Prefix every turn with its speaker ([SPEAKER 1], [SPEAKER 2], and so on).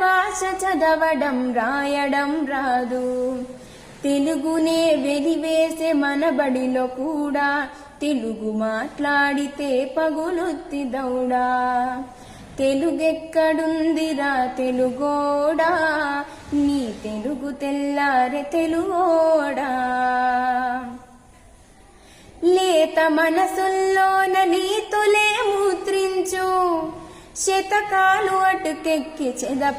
[SPEAKER 1] భాష చదవడం రాయడం రాదు. తెలుగునే వెలివేసే మన బడిలో కూడా తెలుగు మాట్లాడితే పగులుత్తి దౌడా. తెలుగెక్కడుందిరా తెలుగోడా? నీ తెలుగు తెల్లారే తెలుగోడా? లేత మనసుల్లోన నీతులే ముద్రించు. శతకాలు అటుకెక్కి చెద